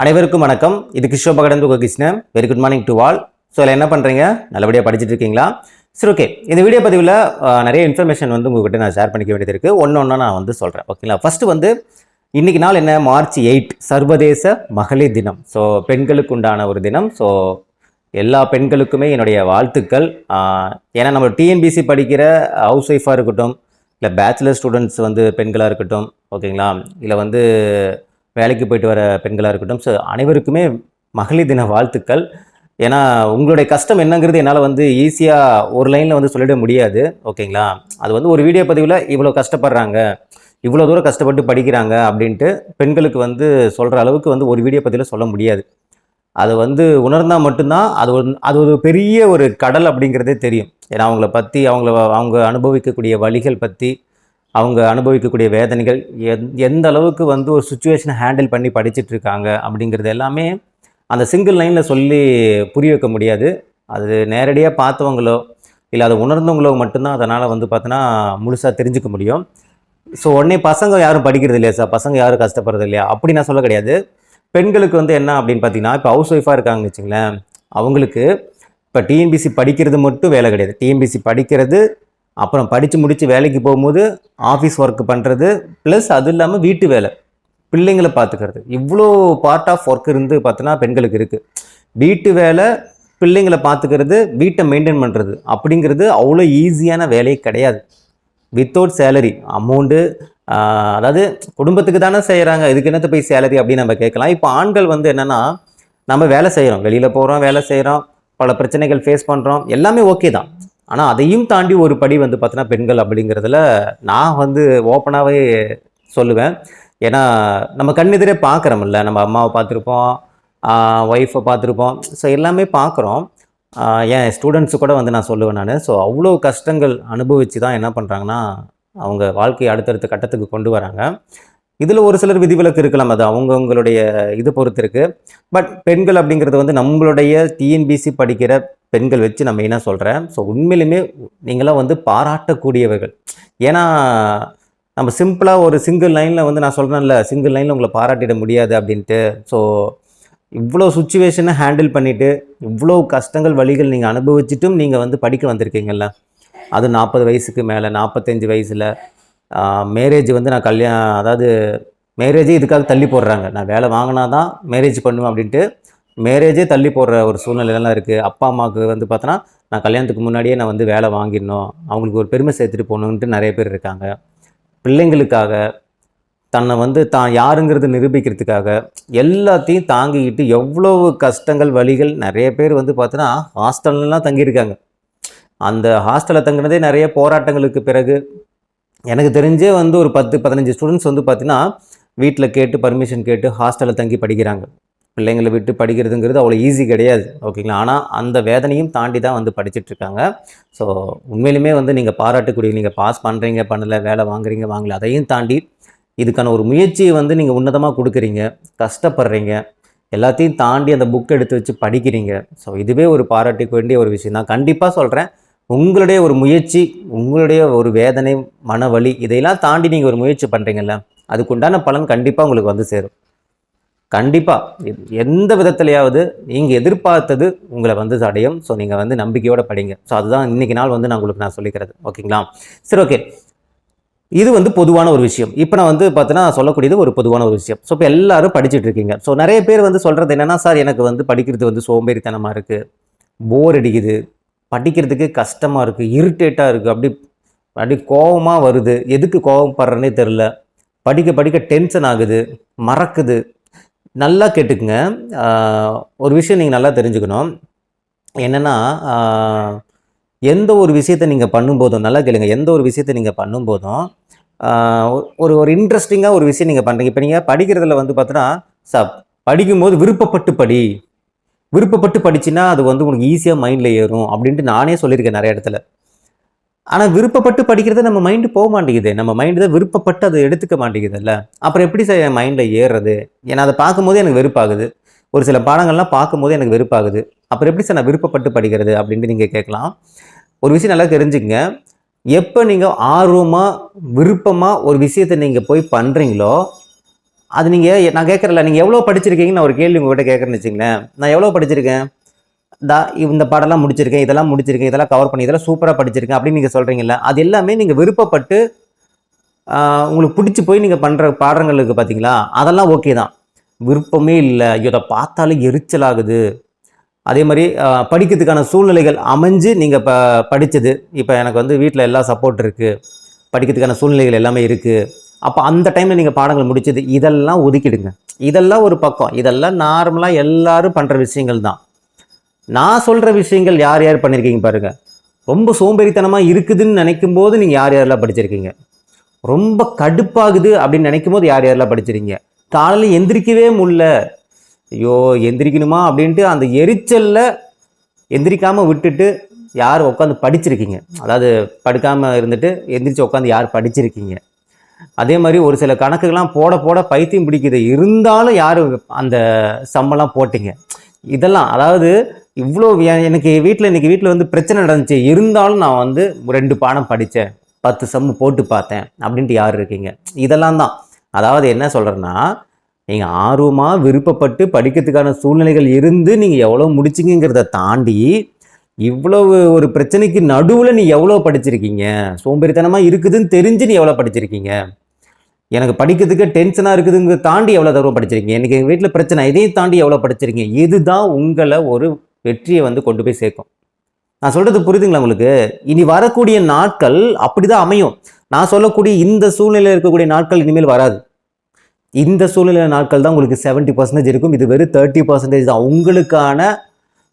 அனைவருக்கும் வணக்கம். இது கிஷோ பகடன் Krishnan. Very good morning to all so இதில் என்ன பண்ணுறீங்க நல்லபடியாக படிச்சுட்டு இருக்கீங்களா? சரி ஓகே இந்த வீடியோ பதிவில் நிறைய இன்ஃபர்மேஷன் வந்து உங்ககிட்ட நான் ஷேர் பண்ணிக்க வேண்டியது இருக்குது ஒன்று ஒன்றா நான் வந்து சொல்கிறேன் ஓகேங்களா ஃபஸ்ட்டு வந்து இன்னைக்கு நாள் என்ன? மார்ச் எயிட் சர்வதேச மகளிர் தினம். ஸோ பெண்களுக்கு உண்டான ஒரு தினம். ஸோ எல்லா பெண்களுக்குமே என்னுடைய வாழ்த்துக்கள். ஏன்னா நம்ம டிஎன்பிசி படிக்கிற ஹவுஸ் ஒய்ஃபாக இருக்கட்டும் இல்லை பேச்சுலர் ஸ்டூடெண்ட்ஸ் வந்து பெண்களாக இருக்கட்டும் ஓகேங்களா இல்லை வந்து வேலைக்கு போயிட்டு வர பெண்களாக இருக்கட்டும். ஸோ அனைவருக்குமே மகளிர் தின வாழ்த்துக்கள். ஏன்னா உங்களுடைய கஷ்டம் என்னங்கிறது என்னால் வந்து ஈஸியாக ஒரு லைனில் வந்து சொல்லிட முடியாது. ஓகேங்களா? அது வந்து ஒரு வீடியோ பதிவில் இவ்வளோ கஷ்டப்படுறாங்க இவ்வளோ தூரம் கஷ்டப்பட்டு படிக்கிறாங்க அப்படின்ட்டு பெண்களுக்கு வந்து சொல்கிற அளவுக்கு வந்து ஒரு வீடியோ பதிவில் சொல்ல முடியாது. அதை வந்து உணர்ந்தால் மட்டும்தான் அது ஒரு அது ஒரு பெரிய ஒரு கடல் அப்படிங்கிறதே தெரியும். ஏன்னா அவங்கள பற்றி அவங்கள அவங்க அனுபவிக்கக்கூடிய வழிகள் பற்றி அவங்க அனுபவிக்கக்கூடிய வேதனைகள் எந் எந்த அளவுக்கு வந்து ஒரு சுச்சுவேஷனை ஹேண்டில் பண்ணி படிச்சுட்டு இருக்காங்க அப்படிங்கிறது எல்லாமே அந்த சிங்கிள் லைனில் சொல்லி புரிய வைக்க முடியாது. அது நேரடியாக பார்த்தவங்களோ இல்லை அதை உணர்ந்தவங்களோ மட்டும்தான் அதனால் வந்து பார்த்தோன்னா முழுசாக தெரிஞ்சுக்க முடியும். ஸோ உடனே பசங்க யாரும் படிக்கிறது இல்லையா சார் பசங்க யாரும் கஷ்டப்படுறது இல்லையா? அப்படி நான் சொல்ல கிடையாது. பெண்களுக்கு வந்து என்ன அப்படின்னு பார்த்தீங்கன்னா இப்போ ஹவுஸ் ஒய்ஃபாக இருக்காங்கன்னு வச்சுங்களேன் அவங்களுக்கு இப்போ டிஎன்பிசி படிக்கிறது மட்டும் வேலை கிடையாது. டிஎன்பிசி படிக்கிறது அப்புறம் படித்து முடித்து வேலைக்கு போகும்போது ஆஃபீஸ் ஒர்க் பண்ணுறது ப்ளஸ் அது இல்லாமல் வீட்டு வேலை. பிள்ளைங்களை பார்த்துக்கிறது. இவ்வளோ பார்ட் ஆஃப் ஒர்க் இருந்து பார்த்தோன்னா பெண்களுக்கு இருக்குது வீட்டு வேலை பிள்ளைங்களை பார்த்துக்கிறது வீட்டை மெயின்டைன் பண்ணுறது அப்படிங்கிறது அவ்வளோ ஈஸியான வேலையே கிடையாது. வித்தவுட் சேலரி அமௌண்ட்டு அதாவது குடும்பத்துக்கு தானே செய்கிறாங்க இதுக்கு என்னத்தை போய் சேலரி அப்படின்னு நம்ம கேட்கலாம். இப்போ ஆண்கள் வந்து என்னென்னா நம்ம வேலை செய்கிறோம் வெளியில் போகிறோம் வேலை செய்கிறோம் பல பிரச்சனைகள் ஃபேஸ் பண்ணுறோம் எல்லாமே ஓகே தான். ஆனால் அதையும் தாண்டி ஒரு படி வந்து பார்த்தோன்னா பெண்கள் அப்படிங்கிறதுல நான் வந்து ஓப்பனாகவே சொல்லுவேன். ஏன்னா நம்ம கண்ணெதிரே பார்க்குறோம்ல நம்ம அம்மாவை பார்த்துருப்போம் ஒய்ஃபை பார்த்துருப்போம். ஸோ எல்லாமே பார்க்குறோம் என் ஸ்டூடெண்ட்ஸு கூட வந்து நான் சொல்லுவேன் நான். ஸோ அவ்வளோ கஷ்டங்கள் அனுபவித்து தான் என்ன பண்ணுறாங்கன்னா அவங்க வாழ்க்கையை அடுத்தடுத்த கட்டத்துக்கு கொண்டு வராங்க. இதில் ஒரு சிலர் விதிவிலக்கு இருக்கலாம். அது அவங்கவுங்களுடைய இது பொறுத்து இருக்குது பட் பெண்கள் அப்படிங்கிறது வந்து நம்மளுடைய டிஎன்பிசி படிக்கிற பெண்கள் வச்சு நான் மெயினாக சொல்கிறேன் ஸோ உண்மையிலுமே நீங்களாம் வந்து பாராட்டக்கூடியவர்கள். ஏன்னா நம்ம சிம்பிளாக ஒரு சிங்கிள் லைனில் வந்து நான் சொல்கிறேன்ல சிங்கிள் லைனில் உங்களை பாராட்டிட முடியாது அப்படின்ட்டு. ஸோ இவ்வளோ சுச்சுவேஷனை ஹேண்டில் பண்ணிவிட்டு இவ்வளோ கஷ்டங்கள் வழிகள் நீங்கள் அனுபவிச்சிட்டும் நீங்கள் வந்து படிக்க வந்திருக்கீங்கல்ல. அது நாற்பது வயசுக்கு மேலே நாற்பத்தஞ்சு வயசில் மேரேஜ் வந்து நான் கல்யாணம் அதாவது மேரேஜே இதுக்காக தள்ளி போடுறாங்க. நான் வேலை வாங்கினா தான் மேரேஜ் பண்ணுவேன் அப்படின்ட்டு மேரேஜே தள்ளி போடுற ஒரு சூழ்நிலையெல்லாம் இருக்குது அப்பா அம்மாவுக்கு வந்து பார்த்தோன்னா நான் கல்யாணத்துக்கு முன்னாடியே நான் வந்து வேலை வாங்கிடணும். அவங்களுக்கு ஒரு பெருமை சேர்த்துட்டு போகணுன்ட்டு நிறைய பேர் இருக்காங்க. பிள்ளைங்களுக்காக தன்னை வந்து தான் யாருங்கிறது நிரூபிக்கிறதுக்காக எல்லாத்தையும் தாங்கிக்கிட்டு எவ்வளவு கஷ்டங்கள் வழிகள் நிறைய பேர் வந்து பார்த்தோன்னா ஹாஸ்டல்லாம் தங்கியிருக்காங்க. அந்த ஹாஸ்டலில் தங்கினதே நிறைய போராட்டங்களுக்கு பிறகு எனக்கு தெரிஞ்சே வந்து ஒரு பத்து பதினஞ்சு ஸ்டூடெண்ட்ஸ் வந்து பார்த்தீங்கன்னா வீட்டில் கேட்டு பர்மிஷன் கேட்டு ஹாஸ்டலில் தங்கி படிக்கிறாங்க. பிள்ளைங்களை விட்டு படிக்கிறதுங்கிறது அவ்வளோ ஈஸி கிடையாது. ஓகேங்களா ஆனால் அந்த வேதனையும் தாண்டி தான் வந்து படிச்சுட்ருக்காங்க ஸோ உண்மையிலுமே வந்து நீங்கள் பாராட்டக்கூடிய நீங்கள் பாஸ் பண்ணுறீங்க பண்ணலை வேலை வாங்குறீங்க வாங்கல அதையும் தாண்டி இதுக்கான ஒரு முயற்சியை வந்து நீங்கள் உன்னதமாக கொடுக்குறீங்க கஷ்டப்படுறீங்க எல்லாத்தையும் தாண்டி அந்த புக் எடுத்து வச்சு படிக்கிறீங்க. ஸோ இதுவே ஒரு பாராட்டிக்க வேண்டிய ஒரு விஷயம் தான். கண்டிப்பாக சொல்கிறேன் உங்களுடைய ஒரு முயற்சி உங்களுடைய ஒரு வேதனை மனவலி இதையெல்லாம் தாண்டி நீங்கள் ஒரு முயற்சி பண்ணுறீங்கல்ல அதுக்குண்டான பலன் கண்டிப்பாக உங்களுக்கு வந்து சேரும். கண்டிப்பாக எந்த விதத்துலையாவது நீங்கள் எதிர்பார்த்தது உங்களை வந்து அடையும் ஸோ நீங்கள் வந்து நம்பிக்கையோடு படிங்க. ஸோ அதுதான் இன்றைக்கி நாள் வந்து நான் உங்களுக்கு நான் சொல்லிக்கிறது. ஓகேங்களா? சரி ஓகே. இது வந்து பொதுவான ஒரு விஷயம். இப்போ நான் வந்து பார்த்தீங்கன்னா சொல்லக்கூடியது ஒரு பொதுவான ஒரு விஷயம். ஸோ இப்போ எல்லாரும் படிச்சுட்டு இருக்கீங்க. ஸோ நிறைய பேர் வந்து சொல்கிறது என்னென்னா சார் எனக்கு வந்து படிக்கிறது வந்து சோம்பேறித்தனமாக இருக்குது போர் அடிக்குது. படிக்கிறதுக்கு கஷ்டமாக இருக்குது இரிட்டேட்டாக இருக்குது அப்படி அப்படி கோபமாக வருது. எதுக்கு கோபப்படுறேனே தெரில படிக்க படிக்க டென்ஷன் ஆகுது. மறக்குது. நல்லா கேட்டுக்குங்க. ஒரு விஷயம் நீங்கள் நல்லா தெரிஞ்சுக்கணும். என்னென்னா எந்த ஒரு விஷயத்தை நீங்கள் பண்ணும்போதும் நல்லா கேளுங்க. எந்த ஒரு விஷயத்தை நீங்கள் பண்ணும்போதும் ஒரு ஒரு இன்ட்ரெஸ்டிங்காக ஒரு விஷயம் நீங்கள் பண்ணுறீங்க இப்போ நீங்கள் படிக்கிறதுல வந்து பார்த்தோன்னா ச படிக்கும்போது விருப்பப்பட்டு படி. விருப்பப்பட்டு படிச்சுன்னா அது வந்து உங்களுக்கு ஈஸியாக மைண்டில் ஏறும் அப்படின்ட்டு நானே சொல்லியிருக்கேன் நிறைய இடத்துல. ஆனால் விருப்பப்பட்டு படிக்கிறது நம்ம மைண்டு போக மாட்டேங்குது. நம்ம மைண்டு தான் விருப்பப்பட்டு அதை எடுத்துக்க மாட்டேங்குதுல்ல? அப்புறம் எப்படி சார் என் மைண்டில் ஏறுறது? ஏன்னா அதை பார்க்கும்போது எனக்கு வெறுப்பாகுது. ஒரு சில பாடங்கள்லாம் பார்க்கும்போது எனக்கு வெறுப்பாகுது. அப்புறம் எப்படி சார் நான் விருப்பப்பட்டு படிக்கிறது அப்படின்ட்டு நீங்கள் கேட்கலாம். ஒரு விஷயம் நல்லா தெரிஞ்சுக்கங்க. எப்போ நீங்கள் ஆர்வமாக விருப்பமாக ஒரு விஷயத்தை நீங்கள் போய் பண்ணுறீங்களோ அது நீங்கள் நான் கேட்குறல நீங்கள் எவ்வளோ படிச்சிருக்கீங்கன்னு நான் ஒரு கேள்வி உங்கள்கிட்ட கேட்குறேன்னு வச்சுங்களேன் நான் எவ்வளோ படிச்சிருக்கேன்? தா இந்த பாடம்லாம் முடிச்சிருக்கேன் இதெல்லாம் முடிச்சிருக்கேன் இதெல்லாம் கவர் பண்ணி இதெல்லாம் சூப்பராக படிச்சிருக்கேன் அப்படின்னு நீங்கள் சொல்கிறீங்கல்ல அது எல்லாமே நீங்கள் விருப்பப்பட்டு உங்களுக்கு பிடிச்சி போய் நீங்கள் பண்ணுற பாடங்களுக்கு பார்த்தீங்களா அதெல்லாம் ஓகே தான். விருப்பமே இல்லை. இதை பார்த்தாலே எரிச்சல் எரிச்சலாகுது அதே மாதிரி படிக்கிறதுக்கான சூழ்நிலைகள் அமைஞ்சு நீங்கள் இப்போ படித்தது இப்போ எனக்கு வந்து வீட்டில் எல்லா சப்போர்ட் இருக்குது படிக்கிறதுக்கான சூழ்நிலைகள் எல்லாமே இருக்குது அப்போ அந்த டைமில் நீங்கள் பாடங்கள் முடிச்சது இதெல்லாம் ஒதுக்கிடுங்க. இதெல்லாம் ஒரு பக்கம். இதெல்லாம் நார்மலாக எல்லோரும் பண்ணுற விஷயங்கள் தான். நான் சொல்கிற விஷயங்கள் யார் யார் பண்ணியிருக்கீங்க பாருங்கள் ரொம்ப சோம்பேறித்தனமாக இருக்குதுன்னு நினைக்கும் போது நீங்கள் யார் யாரெல்லாம் படிச்சிருக்கீங்க? ரொம்ப கடுப்பாகுது அப்படின்னு நினைக்கும் போது யார் யாரெல்லாம் படிச்சிருக்கீங்க? காலையில் எந்திரிக்கவே முடில ஐயோ எந்திரிக்கணுமா அப்படின்ட்டு அந்த எரிச்சலில் எந்திரிக்காமல் விட்டுட்டு யார் உட்காந்து படிச்சிருக்கீங்க? அதாவது படுக்காமல் இருந்துட்டு எந்திரிச்சு உட்காந்து யார் படிச்சிருக்கீங்க? அதே மாதிரி ஒரு சில கணக்குகள்லாம் போட போட பைத்தியம் பிடிக்குது. இருந்தாலும் யார் அந்த சம்மெல்லாம் போட்டீங்க? இதெல்லாம் அதாவது இவ்வளோ எனக்கு வீட்டில் இன்றைக்கி வீட்டில் வந்து பிரச்சனை நடந்துச்சு. இருந்தாலும் நான் வந்து ரெண்டு பாடம் படித்தேன் பத்து சம்மு போட்டு பார்த்தேன். அப்படின்ட்டு யார் இருக்கீங்க? இதெல்லாம் தான். அதாவது என்ன சொல்கிறேன்னா நீங்கள் ஆர்வமாக விருப்பப்பட்டு படிக்கிறதுக்கான சூழ்நிலைகள் இருந்து நீங்கள் எவ்வளோ முடிச்சிங்கிறத தாண்டி இவ்வளவு ஒரு பிரச்சனைக்கு நடுவில் நீ எவ்வளோ படிச்சிருக்கீங்க? சோம்பேறித்தனமாக இருக்குதுன்னு தெரிஞ்சு நீ எவ்வளோ படிச்சிருக்கீங்க? எனக்கு படிக்கிறதுக்கு டென்ஷனாக இருக்குதுங்க தாண்டி எவ்வளோ தூரம் படிச்சிருக்கீங்க? எனக்கு எங்கள் வீட்டில் பிரச்சனை இதையும் தாண்டி எவ்வளோ படிச்சிருக்கீங்க? இதுதான் உங்களை ஒரு வெற்றியை வந்து கொண்டு போய் சேர்க்கும். நான் சொல்கிறது புரியுதுங்களா உங்களுக்கு? இனி வரக்கூடிய நாட்கள் அப்படி தான் அமையும். நான் சொல்லக்கூடிய இந்த சூழ்நிலையில் இருக்கக்கூடிய நாட்கள் இனிமேல் வராது. இந்த சூழ்நிலை நாட்கள் தான் உங்களுக்கு 70% பர்சன்டேஜ் இருக்கும். இது வெறும் தேர்ட்டி பர்சன்டேஜ் தான். உங்களுக்கான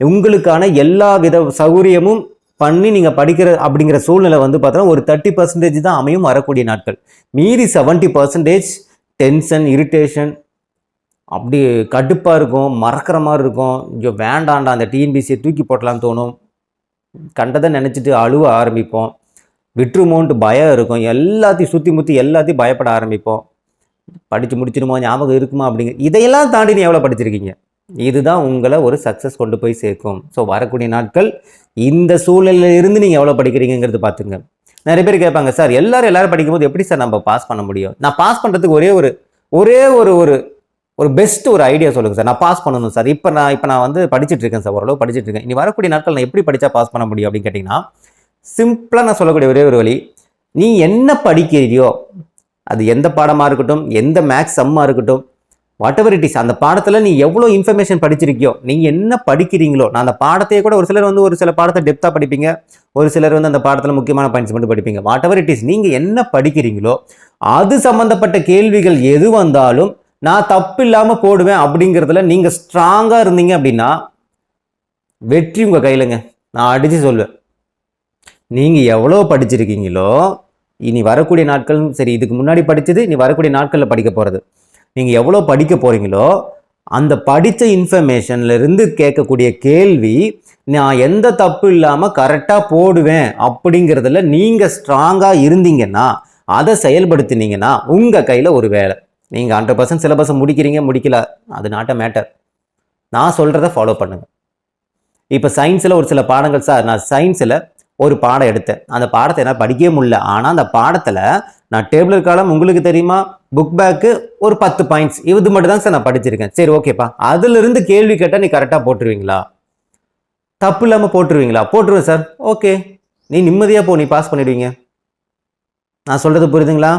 உங்களுக்கான எல்லா வித சௌகரியமும் பண்ணி நீங்கள் படிக்கிற அப்படிங்கிற சூழ்நிலை வந்து பார்த்தோன்னா ஒரு தேர்ட்டி பர்சன்டேஜ் தான் அமையும் வரக்கூடிய நாட்கள். மீதி 70% பர்சன்டேஜ் டென்ஷன் இரிட்டேஷன் அப்படி கடுப்பாக இருக்கும் மறக்கிற மாதிரி இருக்கும். ஐயோ வேண்டாண்டா அந்த டிஎன்பிசியை தூக்கி போட்டலான்னு தோணும். கண்டதை நினச்சிட்டு அழுவ ஆரம்பிப்போம். விட்டுருமோன்ட்டு பயம் இருக்கும். எல்லாத்தையும் சுற்றி முற்றி எல்லாத்தையும் பயப்பட ஆரம்பிப்போம். படித்து முடிச்சிருமோ ஞாபகம் இருக்குமா அப்படிங்க இதையெல்லாம் தாண்டி நீ எவ்வளோ படிச்சிருக்கீங்க? இதுதான் உங்களை ஒரு சக்ஸஸ் கொண்டு போய் சேர்க்கும். ஸோ வரக்கூடிய நாட்கள் இந்த சூழ்நிலையில இருந்து நீங்கள் எவ்வளோ படிக்கிறீங்கிறது பார்த்துங்க. நிறைய பேர் கேட்பாங்க சார் எல்லாரும் எல்லாரும் படிக்கும்போது எப்படி சார் நம்ம பாஸ் பண்ண முடியும்? நான் பாஸ் பண்ணுறதுக்கு ஒரே ஒரு ஒரே ஒரு ஒரு ஒரு பெஸ்ட் ஒரு ஐடியா சொல்லுங்கள் சார் நான் பாஸ் பண்ணணும் சார் இப்போ நான் இப்போ நான் வந்து படிச்சிட்டு இருக்கேன் சார் ஓரளவு படிச்சுட்டு இருக்கேன். இனி வரக்கூடிய நாட்கள் நான் எப்படி படித்தா பாஸ் பண்ண முடியும் அப்படின்னு கேட்டிங்கன்னா சிம்பிளாக நான் சொல்லக்கூடிய ஒரே ஒரு வழி நீ என்ன படிக்கிறியோ அது எந்த பாடமாக இருக்கட்டும் எந்த மேக்ஸ் சம்மாக இருக்கட்டும் வாட் எவர் இட் இஸ் அந்த பாடத்தில் நீ எவ்வளோ இன்ஃபர்மேஷன் படிச்சிருக்கியோ நீங்கள் என்ன படிக்கிறீங்களோ நான் அந்த பாடத்தையே கூட ஒரு சிலர் வந்து ஒரு சில பாடத்தை டெப்த்தாக படிப்பீங்க ஒரு சிலர் வந்து அந்த பாடத்தில் முக்கியமான பாயிண்ட்ஸ் மட்டும் படிப்பீங்க. வாட் எவர் இட் இஸ் நீங்கள் என்ன படிக்கிறீங்களோ அது சம்மந்தப்பட்ட கேள்விகள் எது வந்தாலும் நான் தப்பு இல்லாமல் போடுவேன் அப்படிங்கிறதுல நீங்கள் ஸ்ட்ராங்காக இருந்தீங்க அப்படின்னா வெற்றி உங்கள் கையிலங்க. நான் அடித்து சொல்லுவேன் நீங்கள் எவ்வளோ படிச்சிருக்கீங்களோ இனி வரக்கூடிய நாட்களும் சரி இதுக்கு முன்னாடி படித்தது இனி வரக்கூடிய நாட்களில் படிக்க போகிறது நீங்கள் எவ்வளோ படிக்க போகிறீங்களோ அந்த படித்த இன்ஃபர்மேஷன்லேருந்து கேட்கக்கூடிய கேள்வி நான் எந்த தப்பு இல்லாமல் கரெக்டாக போடுவேன் அப்படிங்கிறதுல நீங்கள் ஸ்ட்ராங்காக இருந்தீங்கன்னா அதை செயல்படுத்தினீங்கன்னா உங்கள் கையில் ஒரு வேலை. நீங்கள் ஹண்ட்ரட் பர்சன்ட் சிலபஸை முடிக்கிறீங்க முடிக்கல. அது நாட்ட மேட்டர் நான் சொல்கிறத ஃபாலோ பண்ணுங்கள் இப்போ சயின்ஸில் ஒரு சில பாடங்கள் சார் நான் சயின்ஸில் ஒரு பாடம் எடுத்தேன். அந்த பாடத்தை என்னால் படிக்கவே முடியல. ஆனால் அந்த பாடத்தில் நான் டேபிள் காலம் உங்களுக்கு தெரியுமா? புக் பேக்கு ஒரு பத்து பாயிண்ட்ஸ் இது மட்டும் தான் சார் நான் படிச்சிருக்கேன். சரி ஓகேப்பா அதுலேருந்து கேள்வி கேட்டால் நீ கரெக்டாக போட்டுருவீங்களா? தப்பு இல்லாமல் போட்டுருவீங்களா? போட்டுருவேன் சார் ஓகே நீ நிம்மதியாக போ. நீ பாஸ் பண்ணிடுவீங்க. நான் சொல்கிறது புரியுதுங்களா?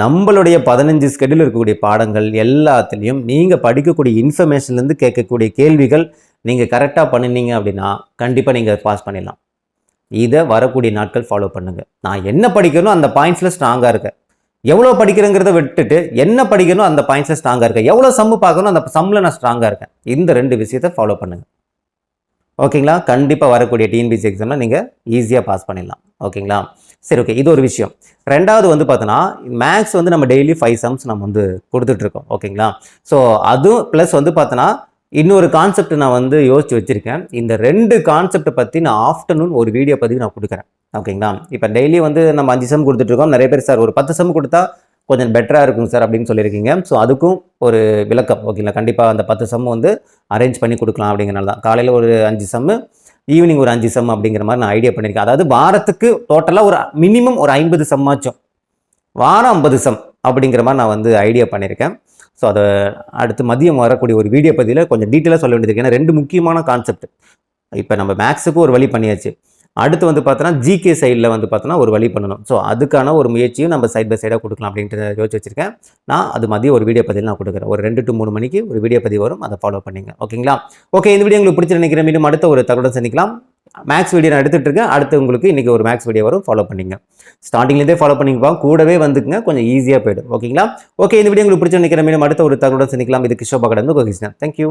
நம்மளுடைய பதினஞ்சு ஸ்கெடியூல் இருக்கக்கூடிய பாடங்கள் எல்லாத்துலேயும் நீங்கள் படிக்கக்கூடிய இன்ஃபர்மேஷன்லேருந்து கேட்கக்கூடிய கேள்விகள் நீங்கள் கரெக்டாக பண்ணினீங்க அப்படின்னா கண்டிப்பாக நீங்கள் பாஸ் பண்ணிடலாம். இதை வரக்கூடிய நாட்கள் ஃபாலோ பண்ணுங்கள் நான் என்ன படிக்கணும் அந்த பாயிண்ட்ஸில் ஸ்ட்ராங்காக இருக்கேன். எவ்வளோ படிக்கிறேங்கிறத விட்டுட்டு என்ன படிக்கணும் அந்த பாயிண்ட்ஸில் ஸ்ட்ராங்காக இருக்கேன். எவ்வளோ சம்மு பார்க்கணும் அந்த சம்மில் நான் ஸ்ட்ராங்காக இருக்கேன். இந்த ரெண்டு விஷயத்தை ஃபாலோ பண்ணுங்கள் ஓகேங்களா கண்டிப்பாக வரக்கூடிய டிஎன்பிசி எக்ஸாமில் நீங்கள் ஈஸியாக பாஸ் பண்ணிடலாம். ஓகேங்களா சரி ஓகே இது ஒரு விஷயம். ரெண்டாவது வந்து பார்த்தோன்னா மேக்ஸ் வந்து நம்ம டெய்லி ஃபைவ் சம்ஸ் நம்ம வந்து கொடுத்துட்ருக்கோம் ஓகேங்களா? ஸோ அதுவும் ப்ளஸ் வந்து பார்த்தோன்னா இன்னொரு கான்செப்ட் நான் வந்து யோசித்து வச்சுருக்கேன். இந்த ரெண்டு கான்செப்டை பற்றி நான் ஆஃப்டர்நூன் ஒரு வீடியோ பதிவு நான் கொடுக்குறேன் ஓகேங்களா? இப்போ டெய்லி வந்து நம்ம அஞ்சு சம் கொடுத்துட்ருக்கோம். நிறைய பேர் சார் ஒரு பத்து சம் கொடுத்தா கொஞ்சம் பெட்டராக இருக்கும் சார் அப்படின்னு சொல்லியிருக்கீங்க. ஸோ அதுக்கும் ஒரு விளக்கம் ஓகேங்களா? கண்டிப்பாக அந்த பத்து சம் வந்து அரேஞ்ச் பண்ணி கொடுக்கலாம் அப்படிங்கிறனால தான். காலையில் ஒரு அஞ்சு சம்மு ஈவினிங் ஒரு அஞ்சு சம் அப்படிங்கிற மாதிரி நான் ஐடியா பண்ணியிருக்கேன். அதாவது வாரத்துக்கு டோட்டலாக ஒரு மினிமம் ஒரு ஐம்பது சம்மாச்சும் வாரம் ஐம்பது சம் அப்படிங்கிற மாதிரி நான் வந்து ஐடியா பண்ணியிருக்கேன். ஸோ அதை அடுத்து மதியம் வரக்கூடிய ஒரு வீடியோ பதிவில் கொஞ்சம் டீட்டெயிலாக சொல்ல வேண்டியது ஏன்னா ரெண்டு முக்கியமான கான்செப்ட் இப்போ நம்ம மேக்ஸுக்கு ஒரு வழி பண்ணியாச்சு. அடுத்து வந்து பார்த்தோன்னா ஜிகே சைடில் வந்து பார்த்தோன்னா ஒரு வழி பண்ணணும். ஸோ அதுக்கான ஒரு முயற்சியும் நம்ம சைட் பை சைடாக கொடுக்கலாம் அப்படின்ட்டு யோசிச்சு வச்சிருக்கேன். நான் அது மதியம் ஒரு வீடியோ பதிவு நான் கொடுக்குறேன். ஒரு ரெண்டு டு மூணு மணிக்கு ஒரு வீடியோ பதிவு வரும். அதை ஃபாலோ பண்ணிங்க. ஓகேங்களா? ஓகே இந்த வீடியோ உங்களுக்கு பிடிச்சி நினைக்கிறேன். மீண்டும் அடுத்த ஒரு தகவலுடன் சந்திக்கலாம். மேக்ஸ் வீடியோ நான் எடுத்துட்டு இருக்கேன். அடுத்து உங்களுக்கு இன்றைக்கி ஒரு மேக்ஸ் வீடியோ வரும். ஃபாலோ பண்ணிங்க. ஸ்டார்டிங்லேருந்தே ஃபாலோ பண்ணிங்கப்பா கூடவே வந்துக்குங்க. கொஞ்சம் ஈஸியாக போயிடும். ஓகேங்களா? ஓகே இந்த வீடியோ உங்களுக்கு பிடிச்சி நினைக்கிற மீண்டும் அடுத்த ஒரு தகவலுடன் சந்திக்கலாம். இது கிஷோபா கடந்து கோகிஸ்னா தேங்க்யூ